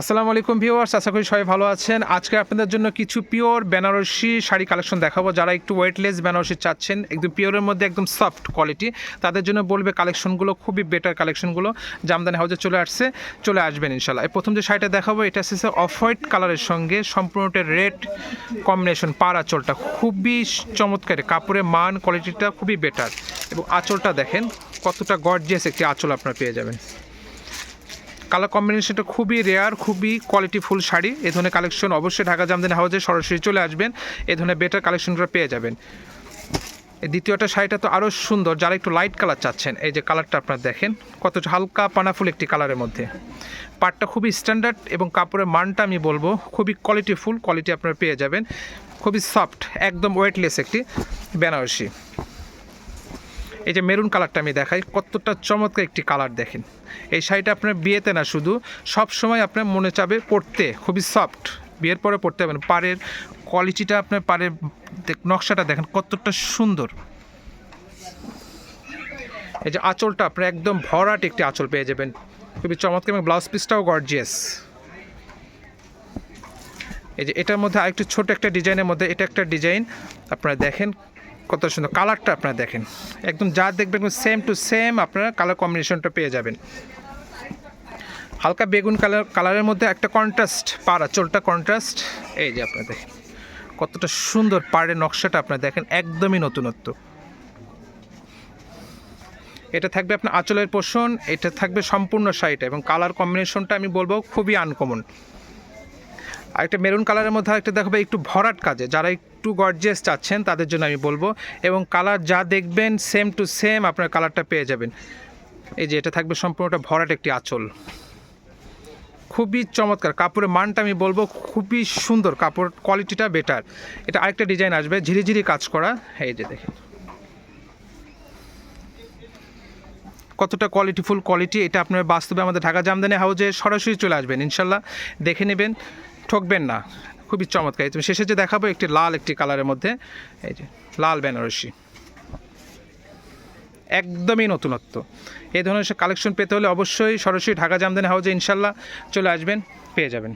আসসালামু আলাইকুম ভিউয়ার্স, আশা করি সবাই ভালো আছেন। আজকে আপনাদের জন্য কিছু পিওর বেনারসি শাড়ি কালেকশন দেখাবো। যারা একটু ওয়েটলেস বেনারসি চাচ্ছেন, একদম পিওরের মধ্যে একদম সফট কোয়ালিটি তাদের জন্য বলবে কালেকশনগুলো, খুবই বেটার কালেকশনগুলো। জামদানি হাউজে চলে আসছে, চলে আসবেন ইনশাল্লাহ। এই প্রথম যে শাড়িটা দেখাবো, এটা হচ্ছে অফ হোয়াইট কালারের সঙ্গে সম্পূর্ণটা রেড কম্বিনেশন পার আঁচলটা। খুবই চমৎকার, কাপড়ের মান কোয়ালিটিটা খুবই বেটার এবং আঁচলটা দেখেন, কতটা গর্জিয়াস একটি আঁচল আপনারা পেয়ে যাবেন। কালার কম্বিনেশনটা খুবই রেয়ার খুবই কোয়ালিটিফুল শাড়ি। এ ধরনের কালেকশন অবশ্যই ঢাকা জামদানি হাউজে সরাসরি চলে আসবেন। এ ধরনের বেটার কালেকশনগুলো পেয়ে যাবেন। দ্বিতীয়টা শাড়িটা তো আরও সুন্দর, যারা একটু লাইট কালার চাচ্ছেন, এই যে কালারটা আপনারা দেখেন, কত হালকা পানাফুল একটি কালারের মধ্যে। পাটটা খুবই স্ট্যান্ডার্ড এবং কাপড়ের মানটা আমি বলব, খুবই কোয়ালিটিফুল কোয়ালিটি আপনারা পেয়ে যাবেন। খুবই সফট একদম ওয়েটলেস একটি বেনারসি। এই যে মেরুন কালারটা আমি দেখাই, কতটা চমৎকার একটি কালার দেখেন। এই শাড়িটা আপনার বিয়েতে না শুধু, সব সময় আপনার মনে চাবে পরতে, খুবই সফট বিয়ের পরে পরতে পারবেন। পাড়ের কোয়ালিটিটা আপনার পাড়ের নকশাটা দেখেন কতটা সুন্দর। এই যে আঁচলটা আপনার একদম ভরাট একটি আঁচল পেয়ে যাবেন। খুবই চমৎকার এবং ব্লাউজ পিসটাও গর্জিয়াস এই যে এটার মধ্যে আরেকটু ছোট একটা ডিজাইনের মধ্যে, এটা একটা ডিজাইন আপনারা দেখেন কত সুন্দর কালারটা আপনারা দেখেন। একদম যা দেখবেন সেম টু সেম আপনারা কালার কম্বিনেশনটা পেয়ে যাবেন। হালকা বেগুন কালার কালারের মধ্যে একটা কন্ট্রাস্ট পাড়া, চোলটা কন্ট্রাস্ট এই যে আপনারা দেখেন, কতটা সুন্দর পাড়ের নকশাটা আপনারা দেখেন, একদমই নতুনত্ব। এটা থাকবে আপনার আঁচলের পোষণ, এটা থাকবে সম্পূর্ণ শাড়িটা এবং কালার কম্বিনেশনটা আমি বলব খুবই আনকমন আর একটা মেরুন কালারের মধ্যে আরেকটা দেখাবে, একটু ভরাট কাজে, যারা একটু গর্জিয়াস চাচ্ছেন, তাদের জন্য আমি বলব। এবং কালার যা দেখবেন সেম টু সেম আপনার কালারটা পেয়ে যাবেন। এই যে এটা থাকবে সম্পূর্ণটা ভরাট একটি আঁচল। খুবই চমৎকার। কাপড়ের মানটা আমি বলব, খুবই সুন্দর। কাপড় কোয়ালিটিটা বেটার এটা আরেকটা ডিজাইন আসবে, ঝিরিঝিরি কাজ করা। এই যে দেখেন। কতটা কোয়ালিটিফুল কোয়ালিটি এটা আপনার বাস্তবে আমাদের ঢাকা জামদানি হাউজে সরাসরি চলে আসবেন, ইনশাল্লাহ। দেখে নেবেন, ঠকবেন না। খুবই চমৎকার। তুমি শেষে যে দেখাবো একটি লাল একটি কালারের মধ্যে, এই যে লাল বেনারসি। একদমই নতুনত্ব। এই ধরনের কালেকশন পেতে হলে অবশ্যই সরাসরি ঢাকা জামদানি হাউজে ইনশাল্লাহ চলে আসবেন, পেয়ে যাবেন।